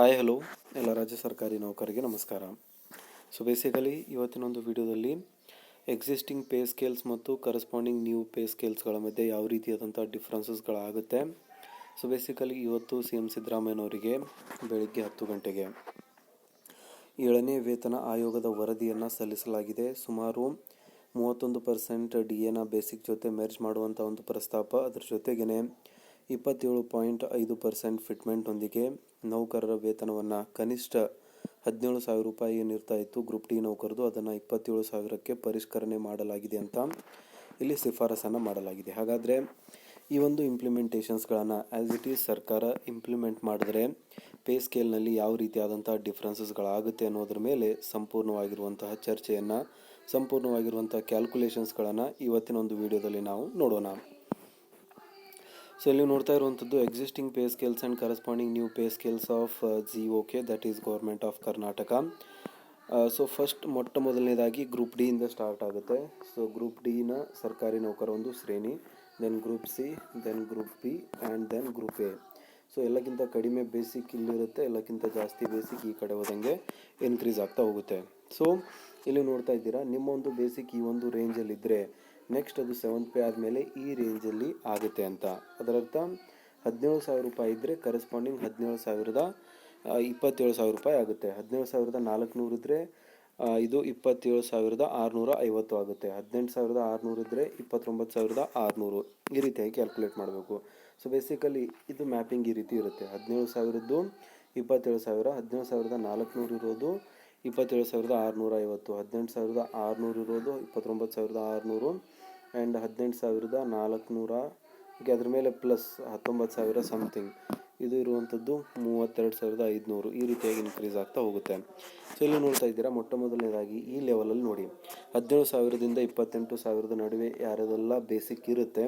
Hi, hello. ಎಲ್ಲ ರಾಜ್ಯ ಸರ್ಕಾರಿ ನೌಕರರಿಗೆ ನಮಸ್ಕಾರ. ಸೊ ಬೇಸಿಕಲಿ ಇವತ್ತಿನ ಒಂದು ವಿಡಿಯೋದಲ್ಲಿ ಎಕ್ಸಿಸ್ಟಿಂಗ್ ಪೇ ಸ್ಕೇಲ್ಸ್ ಮತ್ತು ಕರೆಸ್ಪಾಂಡಿಂಗ್ ನ್ಯೂ ಪೇ ಸ್ಕೇಲ್ಸ್ಗಳ ಮಧ್ಯೆ ಯಾವ ರೀತಿಯಾದಂಥ ಡಿಫ್ರೆನ್ಸಸ್ಗಳಾಗುತ್ತೆ ಸೊ ಬೇಸಿಕಲಿ ಇವತ್ತು ಸಿ ಎಂ ಸಿದ್ದರಾಮಯ್ಯನವರಿಗೆ ಬೆಳಗ್ಗೆ ಹತ್ತು ಗಂಟೆಗೆ ಏಳನೇ ವೇತನ ಆಯೋಗದ ವರದಿಯನ್ನು ಸಲ್ಲಿಸಲಾಗಿದೆ. ಸುಮಾರು ಮೂವತ್ತೊಂದು ಪರ್ಸೆಂಟ್ ಡಿ ಎನ ಬೇಸಿಕ್ ಜೊತೆ ಮೆರ್ಜ್ ಮಾಡುವಂಥ ಒಂದು ಪ್ರಸ್ತಾಪ. ಅದರ ಜೊತೆಗೇ ಇಪ್ಪತ್ತೇಳು ಪಾಯಿಂಟ್ ಐದು ಪರ್ಸೆಂಟ್ ಫಿಟ್ಮೆಂಟ್ನೊಂದಿಗೆ ನೌಕರರ ವೇತನವನ್ನು ಕನಿಷ್ಠ ಹದಿನೇಳು ಸಾವಿರ ರೂಪಾಯಿ ಏನಿರ್ತಾ ಇತ್ತು, ಗ್ರೂಪ್ ಡಿ ನೌಕರದು ಅದನ್ನು ಇಪ್ಪತ್ತೇಳು ಸಾವಿರಕ್ಕೆ ಪರಿಷ್ಕರಣೆ ಮಾಡಲಾಗಿದೆ ಅಂತ ಇಲ್ಲಿ ಶಿಫಾರಸನ್ನು ಮಾಡಲಾಗಿದೆ. ಹಾಗಾದರೆ ಈ ಒಂದು ಇಂಪ್ಲಿಮೆಂಟೇಷನ್ಸ್ಗಳನ್ನು ಆ್ಯಸ್ ಇಟ್ ಈಸ್ ಸರ್ಕಾರ ಇಂಪ್ಲಿಮೆಂಟ್ ಮಾಡಿದ್ರೆ ಪೇ ಸ್ಕೇಲ್ನಲ್ಲಿ ಯಾವ ರೀತಿಯಾದಂಥ ಡಿಫ್ರೆನ್ಸಸ್ಗಳಾಗುತ್ತೆ ಅನ್ನೋದ್ರ ಮೇಲೆ ಸಂಪೂರ್ಣವಾಗಿರುವಂತಹ ಚರ್ಚೆಯನ್ನು ಸಂಪೂರ್ಣವಾಗಿರುವಂಥ ಕ್ಯಾಲ್ಕುಲೇಷನ್ಸ್ಗಳನ್ನು ಇವತ್ತಿನ ಒಂದು ವಿಡಿಯೋದಲ್ಲಿ ನಾವು ನೋಡೋಣ. ಸೊ ಇಲ್ಲಿ ನೋಡ್ತಾ ಇರುವಂಥದ್ದು existing pay scales and corresponding new pay scales of G O K that is government of Karnataka so first ಮೊಟ್ಟ ಮೊದಲನೇದಾಗಿ ಗ್ರೂಪ್ ಡಿಯಿಂದ ಸ್ಟಾರ್ಟ್ ಆಗುತ್ತೆ. ಸೊ ಗ್ರೂಪ್ ಡಿನ ಸರ್ಕಾರಿ ನೌಕರ ಒಂದು ಶ್ರೇಣಿ then group C then group B and then group A so ಎಲ್ಲಕ್ಕಿಂತ ಕಡಿಮೆ ಬೇಸಿಕ್ ಇಲ್ಲಿರುತ್ತೆ ಎಲ್ಲಕ್ಕಿಂತ ಜಾಸ್ತಿ ಬೇಸಿಕ್ ಈ ಕಡೆ ಹೋದಂಗೆ ಇನ್ಕ್ರೀಸ್ ಆಗ್ತಾ ಹೋಗುತ್ತೆ. ಸೊ ಇಲ್ಲಿ ನೋಡ್ತಾ ಇದ್ದೀರಾ, ನಿಮ್ಮ ಒಂದು ಬೇಸಿಕ್ ಈ ಒಂದು ರೇಂಜಲ್ಲಿದ್ದರೆ ನೆಕ್ಸ್ಟ್ ಅದು ಸೆವೆಂತ್ ಪೇ ಆದಮೇಲೆ ಈ ರೇಂಜಲ್ಲಿ ಆಗುತ್ತೆ ಅಂತ. ಅದರರ್ಥ ಹದಿನೇಳು ಸಾವಿರ ರೂಪಾಯಿ ಇದ್ದರೆ ಕರೆಸ್ಪಾಂಡಿಂಗ್ ಹದಿನೇಳು ಸಾವಿರದ ಇಪ್ಪತ್ತೇಳು ಸಾವಿರ ರೂಪಾಯಿ ಆಗುತ್ತೆ. ಹದಿನೇಳು ಸಾವಿರದ ನಾಲ್ಕುನೂರು ಇದ್ದರೆ ಇದು ಇಪ್ಪತ್ತೇಳು ಸಾವಿರದ ಆರುನೂರ ಐವತ್ತು ಆಗುತ್ತೆ. ಹದಿನೆಂಟು ಸಾವಿರದ ಆರುನೂರು ಇದ್ದರೆ ಇಪ್ಪತ್ತೊಂಬತ್ತು ಸಾವಿರದ ಆರುನೂರು. ಈ ರೀತಿಯಾಗಿ ಕ್ಯಾಲ್ಕುಲೇಟ್ ಮಾಡಬೇಕು. ಸೊ ಬೇಸಿಕಲಿ ಇದು ಮ್ಯಾಪಿಂಗ್ ಈ ರೀತಿ ಇರುತ್ತೆ. ಹದಿನೇಳು ಸಾವಿರದ್ದು ಇಪ್ಪತ್ತೇಳು ಸಾವಿರ, ಹದಿನೇಳು ಸಾವಿರದ ನಾಲ್ಕುನೂರು ಇರೋದು ಇಪ್ಪತ್ತೇಳು ಸಾವಿರದ ಆರುನೂರ ಐವತ್ತು, ಹದಿನೆಂಟು ಸಾವಿರದ ಆರುನೂರು ಇರೋದು ಇಪ್ಪತ್ತೊಂಬತ್ತು ಸಾವಿರದ ಆರುನೂರು ಆ್ಯಂಡ್ ಹದಿನೆಂಟು ಸಾವಿರದ ನಾಲ್ಕುನೂರ ಅದ್ರ ಮೇಲೆ ಪ್ಲಸ್ ಹತ್ತೊಂಬತ್ತು ಸಾವಿರ ಸಮಥಿಂಗ್ ಇದು ಇರುವಂಥದ್ದು ಮೂವತ್ತೆರಡು ಸಾವಿರದ ಐದುನೂರು. ಈ ರೀತಿಯಾಗಿ ಇನ್ಕ್ರೀಸ್ ಆಗ್ತಾ ಹೋಗುತ್ತೆ. ಸೊ ಇಲ್ಲಿ ನೋಡ್ತಾ ಇದ್ದೀರಾ ಮೊಟ್ಟ ಮೊದಲನೇದಾಗಿ ಈ ಲೆವೆಲಲ್ಲಿ ನೋಡಿ. ಹದಿನೇಳು ಸಾವಿರದಿಂದ ಇಪ್ಪತ್ತೆಂಟು ಸಾವಿರದ ನಡುವೆ ಯಾರದೆಲ್ಲ ಬೇಸಿಕ್ ಇರುತ್ತೆ,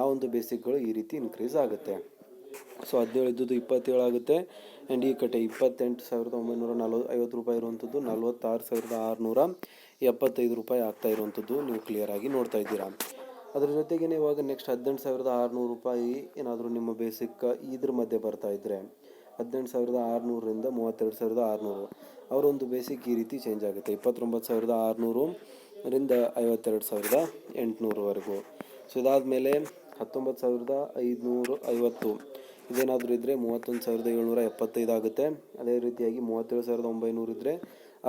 ಆ ಒಂದು ಬೇಸಿಕ್ಗಳು ಈ ರೀತಿ ಇನ್ಕ್ರೀಸ್ ಆಗುತ್ತೆ. ಸೊ ಹದಿನೇಳು ಇದ್ದದ್ದು ಇಪ್ಪತ್ತೇಳು ಆಗುತ್ತೆ. ಆ್ಯಂಡ್ ಈ ಕಡೆ ಇಪ್ಪತ್ತೆಂಟು ಸಾವಿರದ ಒಂಬೈನೂರ ನಲ್ವತ್ತು, ಐವತ್ತು ರೂಪಾಯಿ ಇರುವಂಥದ್ದು ನಲ್ವತ್ತಾರು ಸಾವಿರದ ಆರುನೂರ. ಎಪ್ಪತ್ತೈದು ರೂಪಾಯಿ ಆಗ್ತಾ ಇರುವಂಥದ್ದು ನೀವು ಕ್ಲಿಯರಾಗಿ ನೋಡ್ತಾ ಇದ್ದೀರಾ. ಅದ್ರ ಜೊತೆಗೆ ಇವಾಗ ನೆಕ್ಸ್ಟ್ ಹದಿನೆಂಟು ಸಾವಿರದ ಆರುನೂರು ರೂಪಾಯಿ ಏನಾದರೂ ನಿಮ್ಮ ಬೇಸಿಕ್ ಇದ್ರ ಮಧ್ಯೆ ಬರ್ತಾ ಇದ್ದರೆ ಹದಿನೆಂಟು ಸಾವಿರದ ಆರುನೂರರಿಂದ ಮೂವತ್ತೆರಡು ಸಾವಿರದ ಆರುನೂರು, ಅವರೊಂದು ಬೇಸಿಕ್ ಈ ರೀತಿ ಚೇಂಜ್ ಆಗುತ್ತೆ. ಇಪ್ಪತ್ತೊಂಬತ್ತು ಸಾವಿರದ ಆರುನೂರು ರಿಂದ ಐವತ್ತೆರಡು ಸಾವಿರದ ಎಂಟುನೂರವರೆಗೂ ಸೊ ಇದಾದಮೇಲೆ ಹತ್ತೊಂಬತ್ತು ಸಾವಿರದ ಐದುನೂರು ಐವತ್ತು, ಇದೇನಾದರೂ ಇದ್ದರೆ ಮೂವತ್ತೊಂದು ಸಾವಿರದ ಏಳ್ನೂರ ಎಪ್ಪತ್ತೈದು ಆಗುತ್ತೆ. ಅದೇ ರೀತಿಯಾಗಿ ಮೂವತ್ತೇಳು ಸಾವಿರದ ಒಂಬೈನೂರು ಇದ್ದರೆ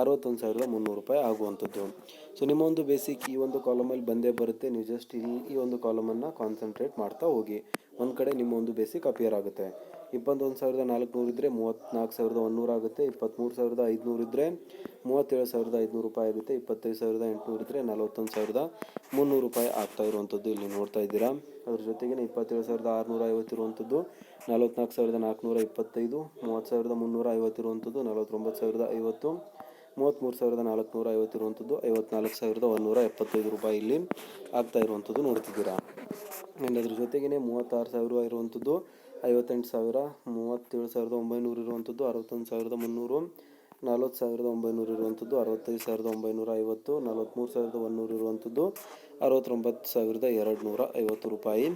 ಅರವತ್ತೊಂದು ಸಾವಿರದ ಮುನ್ನೂರು ರೂಪಾಯಿ ಆಗುವಂಥದ್ದು. ಸೊ ನಿಮ್ಮ ಒಂದು ಬೇಸಿಕ್ ಈ ಒಂದು ಕಾಲಮಲ್ಲಿ ಬಂದೇ ಬರುತ್ತೆ. ನೀವು ಜಸ್ಟ್ ಇಲ್ಲಿ ಈ ಒಂದು ಕಾಲಮನ್ನು ಕಾನ್ಸಂಟ್ರೇಟ್ ಮಾಡ್ತಾ ಹೋಗಿ. ಒಂದು ಕಡೆ ನಿಮ್ಮ ಒಂದು ಬೇಸಿಕ್ ಅಪಿಯರ್ ಆಗುತ್ತೆ. ಇಪ್ಪತ್ತೊಂದು ಸಾವಿರದ ನಾಲ್ಕುನೂರು ಇದ್ದರೆ ಮೂವತ್ತ್ನಾಲ್ಕು ಸಾವಿರದ ಒಂದೂರು ಆಗುತ್ತೆ. ಇಪ್ಪತ್ತ್ಮೂರು ಸಾವಿರದ ಐದುನೂರು ಇದ್ದರೆ ಮೂವತ್ತೇಳು ಸಾವಿರದ ಐದುನೂರು ರೂಪಾಯಿ ಆಗುತ್ತೆ. ಇಪ್ಪತ್ತೈದು ಸಾವಿರದ ಎಂಟುನೂರು ಇದ್ದರೆ ನಲವತ್ತೊಂದು ಸಾವಿರದ ಮುನ್ನೂರು ರೂಪಾಯಿ ಆಗ್ತಾ ಇರುವಂಥದ್ದು ಇಲ್ಲಿ ನೋಡ್ತಾ ಇದ್ದೀರಾ. ಅದ್ರ ಜೊತೆಗೆ ಇಪ್ಪತ್ತೇಳು ಸಾವಿರದ ಆರುನೂರ ಐವತ್ತಿರುವಂಥದ್ದು ನಲವತ್ತ್ನಾಲ್ಕು ಸಾವಿರದ ನಾಲ್ಕುನೂರ ಇಪ್ಪತ್ತೈದು, ಮೂವತ್ತು ಸಾವಿರದ ಮುನ್ನೂರ ಐವತ್ತಿರುವಂಥದ್ದು, ನಲವತ್ತೊಂಬತ್ತು ಸಾವಿರದ ಐವತ್ತು. ಮೂವತ್ತ್ಮೂರು ಸಾವಿರದ ನಾಲ್ಕುನೂರ ಐವತ್ತಿರುವಂಥದ್ದು, ಐವತ್ನಾಲ್ಕು ಸಾವಿರದ ಒಂದೂರ ಎಪ್ಪತ್ತೈದು ರೂಪಾಯಿ ಇಲ್ಲಿ ಆಗ್ತಾ ಇರುವಂಥದ್ದು ನೋಡ್ತಿದ್ದೀರಾ. ಆ್ಯಂಡ್ ಅದ್ರ ಜೊತೆಗೇ ಮೂವತ್ತಾರು ಸಾವಿರ ಇರುವಂಥದ್ದು, ಐವತ್ತೆಂಟು ಸಾವಿರ, ಮೂವತ್ತೇಳು ಸಾವಿರದ ಒಂಬೈನೂರು ಇರುವಂಥದ್ದು, ಅರವತ್ತೊಂದು ಸಾವಿರದ ಮುನ್ನೂರು ನಲ್ವತ್ತು ಸಾವಿರದ ಒಂಬೈನೂರು ಇರುವಂಥದ್ದು, ಅರವತ್ತೈದು ಸಾವಿರದ ಒಂಬೈನೂರ ಐವತ್ತು ನಲವತ್ತ್ಮೂರು ಸಾವಿರದ ಒನ್ನೂರು ಇರುವಂಥದ್ದು, ಅರವತ್ತೊಂಬತ್ತು ಸಾವಿರದ ಎರಡು ನೂರ ಐವತ್ತು ರೂಪಾಯಿ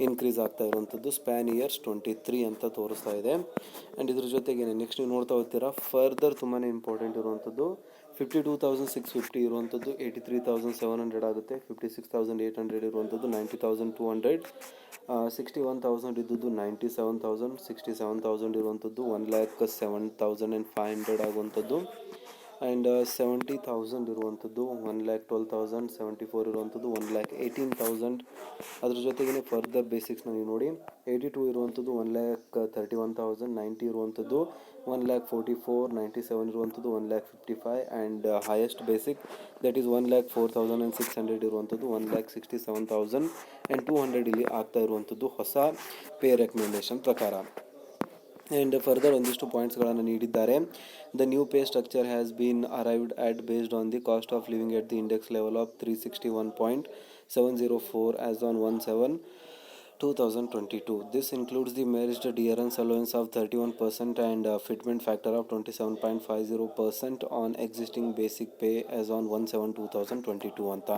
ಇನ್ಕ್ರೀಸ್ ಆಗ್ತಾ ಇರುವಂಥದ್ದು ಸ್ಪ್ಯಾನ್ ಇಯರ್ಸ್ ಟ್ವೆಂಟಿ ತ್ರೀ ಅಂತ ತೋರಿಸ್ತಾ ಇದೆ. ಆ್ಯಂಡ್ ಇದ್ರ ಜೊತೆಗೆ ನೆಕ್ಸ್ಟ್ ನೀವು ನೋಡ್ತಾ ಹೋಗ್ತೀರಾ ಫರ್ದರ್ ತುಂಬಾ ಇಂಪಾರ್ಟೆಂಟ್ ಇರುವಂಥದ್ದು fifty two thousand six fifty ಇರುವಂಥದ್ದು eighty three thousand seven hundred ಆಗುತ್ತೆ. Fifty six thousand eight hundred ಇರುವಂಥದ್ದು ninety thousand two hundred sixty one thousand ಇದ್ದದ್ದು ninety seven thousand sixty seven thousand ಇರುವಂಥದ್ದು one lakh seven thousand and five hundred ಆಗುವಂಥದ್ದು and seventy thousand ಇರುವಂಥದ್ದು one lakh twelve thousand seventy four ಇರುವಂಥದ್ದು one lakh eighteen thousand ಅದ್ರ ಜೊತೆಗೇ further ಬೇಸಿಕ್ಸ್ನ ನೀವು ನೋಡಿ. ಏಯ್ಟಿ ಟೂ ಇರುವಂಥದ್ದು one lakh thirty one thousand ninety ಇರುವಂಥದ್ದು one lakh forty four ninety seven ಇರುವಂಥದ್ದು one lakh fifty five and highest basic that is one lakh four thousand and six hundred ಇರುವಂಥದ್ದು one lakh sixty seven thousand and two hundred ಇಲ್ಲಿ ಆಗ್ತಾ ಇರುವಂಥದ್ದು ಹೊಸ pay recommendation ಪ್ರಕಾರ. And further ಒಂದಿಷ್ಟು ಪಾಯಿಂಟ್ಸ್ಗಳನ್ನು ನೀಡಿದ್ದಾರೆ. The new pay structure has been arrived at based on the cost of living at the index level of three sixty one point seven zero four as on one seven 2022. This includes the merged dearance allowance of 31% and uh, fitment factor of 27.50% on existing basic pay as on 1/7/2022 ಅಂತ.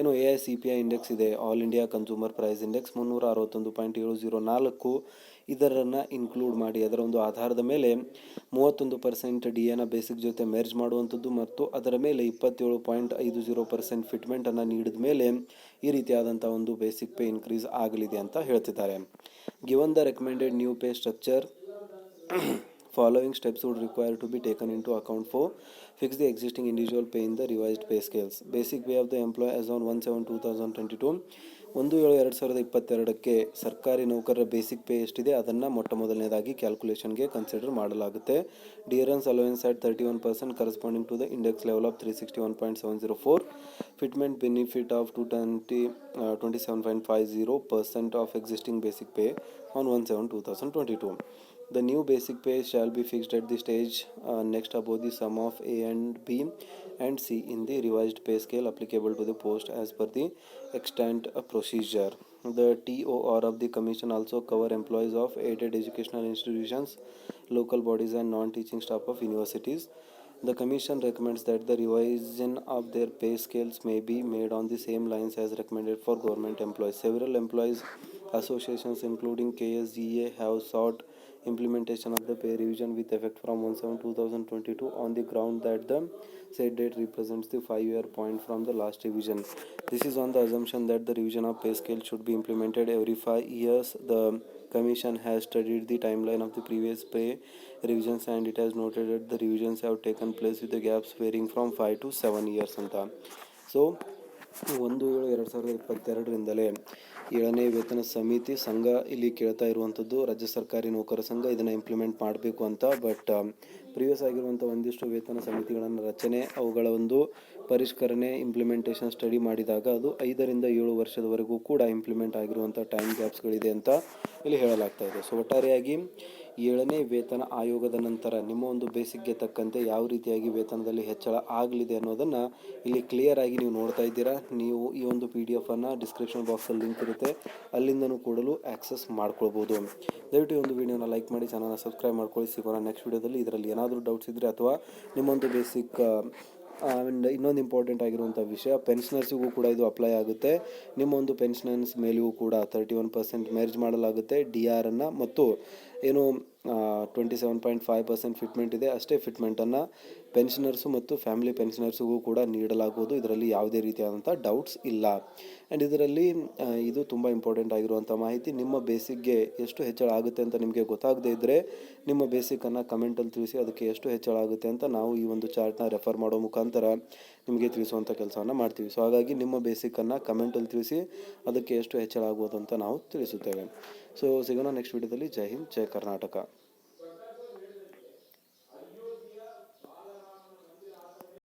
ಏನು A I C P I index ಇದೆ. All India consumer price index ಮುನ್ನೂರ ಅರವತ್ತೊಂದು point ಏಳು zero ನಾಲ್ಕು. ಇದರನ್ನು include ಮಾಡಿ, ಅದರ ಒಂದು ಆಧಾರದ ಮೇಲೆ ಮೂವತ್ತೊಂದು ಪರ್ಸೆಂಟ್ ಡಿ ಎನ ಬೇಸಿಕ್ ಜೊತೆ ಮೆರ್ಜ್ ಮಾಡುವಂಥದ್ದು ಮತ್ತು ಅದರ ಮೇಲೆ ಇಪ್ಪತ್ತೇಳು ಪಾಯಿಂಟ್ ಐದು ಜೀರೋ ಪರ್ಸೆಂಟ್ ಫಿಟ್ಮೆಂಟನ್ನು ನೀಡಿದ ಮೇಲೆ ಈ ರೀತಿಯಾದಂಥ ಒಂದು ಬೇಸಿಕ್ ಪೇ ಇನ್ಕ್ರೀಸ್ ಆಗಲಿದೆ ಅಂತ ಹೇಳ್ತಿದ್ದಾರೆ. Given the recommended new pay structure following steps would require to be taken into account for fix the existing individual pay in the revised pay scales. Basic pay of the employee as on 1 7 2022 ಒಂದು ಏಳು ಎರಡು ಸಾವಿರದ ಇಪ್ಪತ್ತೆರಡಕ್ಕೆ ಸರ್ಕಾರಿ ನೌಕರರ basic pay ಎಷ್ಟಿದೆ ಅದನ್ನು ಮೊಟ್ಟ ಮೊದಲನೇದಾಗಿ ಕ್ಯಾಲ್ಕುಲೇಷನ್ಗೆ ಕನ್ಸಿಡರ್ ಮಾಡಲಾಗುತ್ತೆ. Dearness allowance at thirty one percent corresponding to the index level of three sixty one point seven zero four. Fitment benefit of to twenty twenty seven point five zero percent of existing basic pay on one seven two thousand twenty two. The new basic pay shall be fixed at the stage uh, next above the sum of A and B and C in the revised pay scale applicable to the post as per the extant uh, procedure. The TOR of the commission also cover employees of aided educational institutions, local bodies and non-teaching staff of universities. The commission recommends that the revision of their pay scales may be made on the same lines as recommended for government employees. Several employees associations including KSGA have sought implementation of the pay revision with effect from 1-7-2022 on the ground that the said date represents the five-year point from the last revision. This is on the assumption that the revision of pay scale should be implemented every five years. The Commission has studied the timeline of the previous pay revisions and it has noted that the revisions have taken place with the gaps varying from 5 to 7 years. So, ಒಂದು ಏಳು ಎರಡು ಸಾವಿರದ ಇಪ್ಪತ್ತೆರಡರಿಂದಲೇ ಏಳನೇ ವೇತನ ಸಮಿತಿ ಸಂಘ ಇಲ್ಲಿ ಕೇಳ್ತಾ ಇರುವಂಥದ್ದು. ರಾಜ್ಯ ಸರ್ಕಾರಿ ನೌಕರ ಸಂಘ ಇದನ್ನು ಇಂಪ್ಲಿಮೆಂಟ್ ಮಾಡಬೇಕು ಅಂತ ಬಟ್ ಪ್ರಿವಿಯಸ್ ಆಗಿರುವಂಥ ಒಂದಿಷ್ಟು ವೇತನ ಸಮಿತಿಗಳನ್ನು ರಚನೆ, ಅವುಗಳ ಒಂದು ಪರಿಷ್ಕರಣೆ ಇಂಪ್ಲಿಮೆಂಟೇಷನ್ ಸ್ಟಡಿ ಮಾಡಿದಾಗ ಅದು ಐದರಿಂದ ಏಳು ವರ್ಷದವರೆಗೂ ಕೂಡ ಇಂಪ್ಲಿಮೆಂಟ್ ಆಗಿರುವಂಥ ಟೈಮ್ ಗ್ಯಾಪ್ಸ್ಗಳಿದೆ ಅಂತ ಇಲ್ಲಿ ಹೇಳಲಾಗ್ತಾ ಇದೆ. ಸೊ ಒಟ್ಟಾರೆಯಾಗಿ ಏಳನೇ ವೇತನ ಆಯೋಗದ ನಂತರ ನಿಮ್ಮ ಒಂದು ಬೇಸಿಕ್ಗೆ ತಕ್ಕಂತೆ ಯಾವ ರೀತಿಯಾಗಿ ವೇತನದಲ್ಲಿ ಹೆಚ್ಚಳ ಆಗಲಿದೆ ಅನ್ನೋದನ್ನು ಇಲ್ಲಿ ಕ್ಲಿಯರ್ ಆಗಿ ನೀವು ನೋಡ್ತಾ ಇದ್ದೀರಾ. ನೀವು ಈ ಒಂದು ಪಿ ಡಿ ಎಫನ್ನು ಡಿಸ್ಕ್ರಿಪ್ಷನ್ ಬಾಕ್ಸಲ್ಲಿ ಲಿಂಕ್ ಇರುತ್ತೆ. ಅಲ್ಲಿಂದನೂ ಕೂಡಲು ಆಕ್ಸೆಸ್ ಮಾಡ್ಕೊಳ್ಬೋದು. ದಯವಿಟ್ಟು ಈ ಒಂದು ವಿಡಿಯೋನ ಲೈಕ್ ಮಾಡಿ ಚಾನಲ್ನ ಸಬ್ಸ್ಕ್ರೈಬ್ ಮಾಡ್ಕೊಳ್ಳಿ. ಸಿಗೋಣ ನೆಕ್ಸ್ಟ್ ವಿಡಿಯೋದಲ್ಲಿ ಇದರಲ್ಲಿ ಏನಾದರೂ ಡೌಟ್ಸ್ ಇದ್ದರೆ ಅಥವಾ ನಿಮ್ಮೊಂದು ಬೇಸಿಕ್ ಆ್ಯಂಡ್ ಇನ್ನೊಂದು ಇಂಪಾರ್ಟೆಂಟ್ ಆಗಿರುವಂಥ ವಿಷಯ, ಪೆನ್ಷನರ್ಸಿಗೂ ಕೂಡ ಇದು ಅಪ್ಲೈ ಆಗುತ್ತೆ. ನಿಮ್ಮ ಒಂದು ಪೆನ್ಷನರ್ಸ್ ಮೇಲೆಯೂ ಕೂಡ ತರ್ಟಿ ಒನ್ ಪರ್ಸೆಂಟ್ ಮ್ಯಾರೇಜ್ ಮಾಡಲಾಗುತ್ತೆ ಡಿ ಆರನ್ನು. ಮತ್ತು ಏನು twenty seven point five percent fitment ಇದೆ, ಅಷ್ಟೇ ಫಿಟ್ಮೆಂಟನ್ನು ಪೆನ್ಷನರ್ಸು ಮತ್ತು ಫ್ಯಾಮಿಲಿ ಪೆನ್ಷನರ್ಸಿಗೂ ಕೂಡ ನೀಡಲಾಗುವುದು. ಇದರಲ್ಲಿ ಯಾವುದೇ ರೀತಿಯಾದಂಥ ಡೌಟ್ಸ್ ಇಲ್ಲ. ಆ್ಯಂಡ್ ಇದರಲ್ಲಿ ಇದು ತುಂಬ ಇಂಪಾರ್ಟೆಂಟ್ ಆಗಿರುವಂಥ ಮಾಹಿತಿ. ನಿಮ್ಮ ಬೇಸಿಕ್ಗೆ ಎಷ್ಟು ಹೆಚ್ಚಳ ಆಗುತ್ತೆ ಅಂತ ನಿಮಗೆ ಗೊತ್ತಾಗದೇ ಇದ್ದರೆ ನಿಮ್ಮ ಬೇಸಿಕನ್ನು ಕಮೆಂಟಲ್ಲಿ ತಿಳಿಸಿ, ಅದಕ್ಕೆ ಎಷ್ಟು ಹೆಚ್ಚಳ ಆಗುತ್ತೆ ಅಂತ ನಾವು ಈ ಒಂದು ಚಾರ್ಟ್ನ ರೆಫರ್ ಮಾಡೋ ಮುಖಾಂತರ ನಿಮಗೆ ತಿಳಿಸುವಂಥ ಕೆಲಸವನ್ನು ಮಾಡ್ತೀವಿ. ಸೊ, ಹಾಗಾಗಿ ನಿಮ್ಮ ಬೇಸಿಕನ್ನು ಕಮೆಂಟಲ್ಲಿ ತಿಳಿಸಿ, ಅದಕ್ಕೆ ಎಷ್ಟು ಹೆಚ್ಚಳ ಆಗುವುದು ಅಂತ ನಾವು ತಿಳಿಸುತ್ತೇವೆ. ಸೊ, ಸಿಗೋಣ ನೆಕ್ಸ್ಟ್ ವಿಡಿಯೋದಲ್ಲಿ. ಜೈ ಹಿಂದ್, ಜೈ ಕರ್ನಾಟಕ.